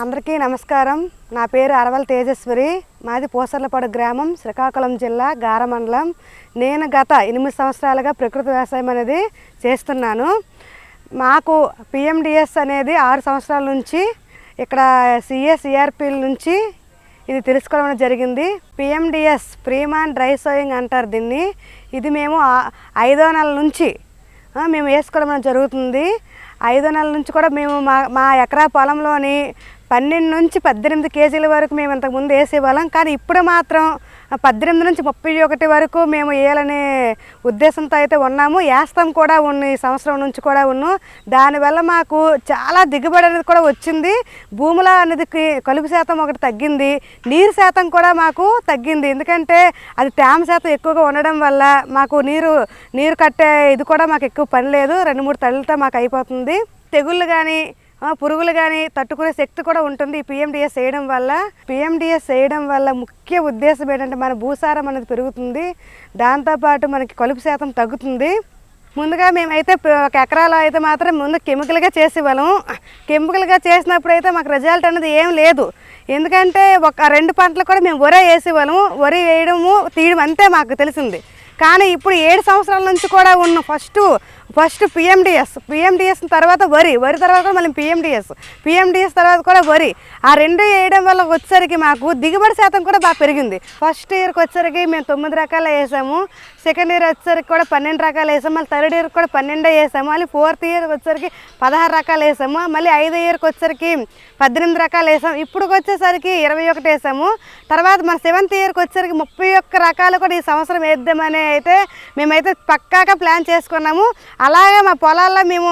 అందరికీ నమస్కారం. నా పేరు అరవల్ తేజస్వరి మాది పోసర్లపాడు గ్రామం శ్రీకాకుళం జిల్లా గార మండలం నేను గత ఎనిమిది సంవత్సరాలుగా ప్రకృతి వ్యవసాయం అనేది చేస్తున్నాను. మాకు పిఎండిఎస్ అనేది ఆరు సంవత్సరాల నుంచి ఇక్కడ సిఎస్ఈఆర్పిల నుంచి ఇది తెలుసుకోవడం జరిగింది. పిఎండిఎస్ ప్రీమాన్ డ్రై సోయింగ్ అంటారు దీన్ని. ఇది మేము ఐదో నెల నుంచి మేము వేసుకోవడం జరుగుతుంది. ఐదో నెలల నుంచి కూడా మేము మా మా ఎకరా పొలంలోని పన్నెండు నుంచి పద్దెనిమిది కేజీల వరకు మేము ఇంతకుముందు వేసేవాళ్ళం. కానీ ఇప్పుడు మాత్రం పద్దెనిమిది నుంచి ముప్పై ఒకటి వరకు మేము వేయాలనే ఉద్దేశంతో అయితే ఉన్నాము. వేస్తాం కూడా ఉన్న ఈ సంవత్సరం నుంచి కూడా ఉన్నాం. దానివల్ల మాకు చాలా దిగుబడి అనేది కూడా వచ్చింది. భూముల అనేది కలుపు శాతం ఒకటి తగ్గింది. నీరు శాతం కూడా మాకు తగ్గింది. ఎందుకంటే అది తేమ శాతం ఎక్కువగా ఉండడం వల్ల మాకు నీరు నీరు కట్టే ఇది కూడా మాకు ఎక్కువ పని లేదు. రెండు మూడు తళ్ళతో మాకు అయిపోతుంది. తెగుళ్ళు కానీ పురుగులు కానీ తట్టుకునే శక్తి కూడా ఉంటుంది ఈ పిఎండిఎస్ వేయడం వల్ల. పిఎండిఎస్ వేయడం వల్ల ముఖ్య ఉద్దేశం ఏంటంటే మన భూసారం అనేది పెరుగుతుంది. దాంతోపాటు మనకి కలుపు శాతం తగ్గుతుంది. ముందుగా మేమైతే ఒక ఎకరాలో అయితే మాత్రం ముందు కెమికల్గా చేసేవాళ్ళం కెమికల్గా చేసినప్పుడు అయితే మాకు రిజల్ట్ అనేది ఏం లేదు. ఎందుకంటే ఒక రెండు పంటలు కూడా మేము వరి వేసేవాళ్ళము వరి వేయడము తీయడం అంతే మాకు తెలిసింది. కానీ ఇప్పుడు ఏడు సంవత్సరాల నుంచి కూడా ఉన్న ఫస్ట్ ఫస్ట్ పిఎండిఎస్ పిఎండిఎస్ తర్వాత వరి వరి తర్వాత కూడా మళ్ళీ పిఎండిఎస్ పిఎండిఎస్ తర్వాత కూడా వరి. ఆ రెండు వేయడం వల్ల వచ్చేసరికి మాకు దిగుబడి శాతం కూడా బాగా పెరిగింది. ఫస్ట్ ఇయర్కి వచ్చేసరికి మేము తొమ్మిది రకాలు వేసాము. సెకండ్ ఇయర్ వచ్చేసరికి కూడా పన్నెండు రకాలు వేసాము. మళ్ళీ థర్డ్ ఇయర్ కూడా పన్నెండే వేసాము. మళ్ళీ ఫోర్త్ ఇయర్ వచ్చేసరికి పదహారు రకాలు వేసాము. మళ్ళీ ఐదో ఇయర్కి వచ్చేసరికి పద్దెనిమిది రకాలు వేసాము. ఇప్పుడు వచ్చేసరికి ఇరవై ఒకటి వేసాము. తర్వాత మన సెవెంత్ ఇయర్కి వచ్చేసరికి ముప్పై ఒక్క రకాలు కూడా ఈ సంవత్సరం వేద్దామని అయితే మేమైతే పక్కాగా ప్లాన్ చేసుకున్నాము. అలాగే మా పొలాల్లో మేము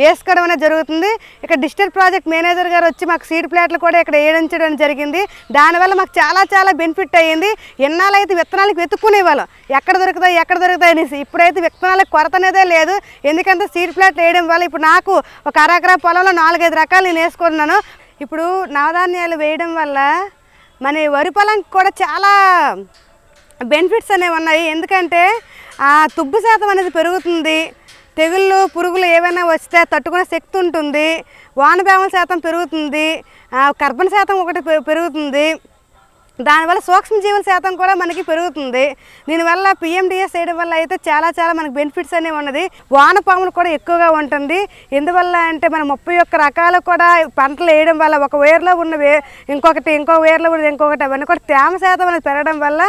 వేసుకోవడం అనేది జరుగుతుంది. ఇక్కడ డిజిటల్ ప్రాజెక్ట్ మేనేజర్ గారు వచ్చి మాకు సీడ్ ప్లాట్లు కూడా ఇక్కడ వేయించడం జరిగింది. దానివల్ల మాకు చాలా చాలా బెనిఫిట్ అయ్యింది. ఎన్నాళ్ళైతే విత్తనాలకు వెతుక్కునేవాళ్ళం ఎక్కడ దొరుకుతాయి ఎక్కడ దొరుకుతాయి అనేసి ఇప్పుడైతే విత్తనాలకు కొరత అనేదే లేదు. ఎందుకంటే సీడ్ ప్లాట్లు వేయడం వల్ల ఇప్పుడు నాకు ఒక అరకరా పొలంలో నాలుగైదు రకాలు నేను వేసుకున్నాను. ఇప్పుడు నవధాన్యాలు వేయడం వల్ల మన వరి పొలంకి కూడా చాలా బెనిఫిట్స్ అనేవి ఉన్నాయి. ఎందుకంటే ఆ తుబ్బు శాతం అనేది పెరుగుతుంది. తెగుళ్ళు పురుగులు ఏవైనా వస్తే తట్టుకునే శక్తి ఉంటుంది. వానపాముల శాతం పెరుగుతుంది. కర్బన శాతం ఒకటి పెరుగుతుంది. దానివల్ల సూక్ష్మజీవుల శాతం కూడా మనకి పెరుగుతుంది. దీనివల్ల పిఎండిఎస్ వేయడం వల్ల అయితే చాలా చాలా మనకి బెనిఫిట్స్ అనేవి ఉన్నది. వానపాములు కూడా ఎక్కువగా ఉంటుంది. ఎందువల్ల అంటే మనం ముప్పై ఒక్క రకాలు కూడా పంటలు వేయడం వల్ల ఒక వేర్లో ఉన్న వే ఇంకొకటి ఇంకో వేర్లో ఉన్నది ఇంకొకటి అవన్నీ కూడా తేమ శాతం అనేది పెరగడం వల్ల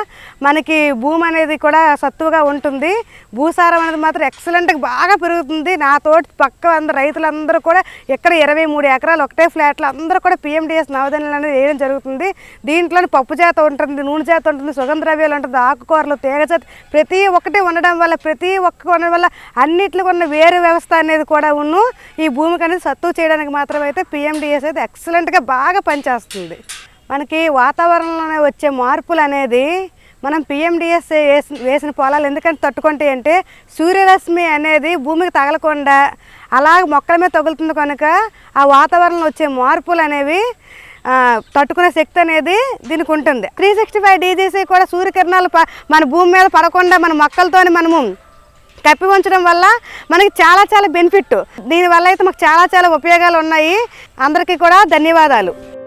మనకి భూమి అనేది కూడా సత్తువుగా ఉంటుంది. భూసారం అనేది మాత్రం ఎక్సలెంట్గా బాగా పెరుగుతుంది. నా తోటి పక్క అందరు రైతులందరూ కూడా ఇక్కడ ఇరవై మూడు ఎకరాలు ఒకటే ఫ్లాట్లు అందరూ కూడా పిఎండిఎస్ నవధాన్యాలు అనేది వేయడం జరుగుతుంది. దీంట్లో పప్పు జాతి ఉంటుంది నూనె జాత ఉంటుంది సుగంధ ద్రవ్యాలు ఉంటుంది ఆకుకూరలు తేగ జాత ప్రతి ఒక్కటి ఉండడం వల్ల ప్రతి ఒక్క ఉండడం వల్ల అన్నిట్లో ఉన్న వేరు వ్యవస్థ అనేది కూడా ఉన్ను. ఈ భూమికి అనేది సత్తువు చేయడానికి మాత్రం అయితే పిఎండిఎస్ అయితే ఎక్సలెంట్గా బాగా పనిచేస్తుంది. మనకి వాతావరణంలోనే వచ్చే మార్పులు అనేది మనం పిఎండిఎస్ వేసిన వేసిన పొలాలు ఎందుకంటే తట్టుకుంటే అంటే సూర్యరశ్మి అనేది భూమికి తగలకుండా అలాగ మొక్కల మీద తగులుతుంది కనుక ఆ వాతావరణంలో వచ్చే మార్పులు అనేవి తట్టుకునే శక్తి అనేది దీనికి ఉంటుంది. త్రీ సిక్స్టీ ఫైవ్ డీజీసీ కూడా సూర్యకిరణాలు ప- మన భూమి మీద పడకుండా మన మొక్కలతోని మనము కప్పి ఉంచడం వల్ల మనకి చాలా చాలా బెనిఫిట్. దీనివల్ల అయితే మాకు చాలా చాలా ఉపయోగాలు ఉన్నాయి. అందరికీ కూడా ధన్యవాదాలు.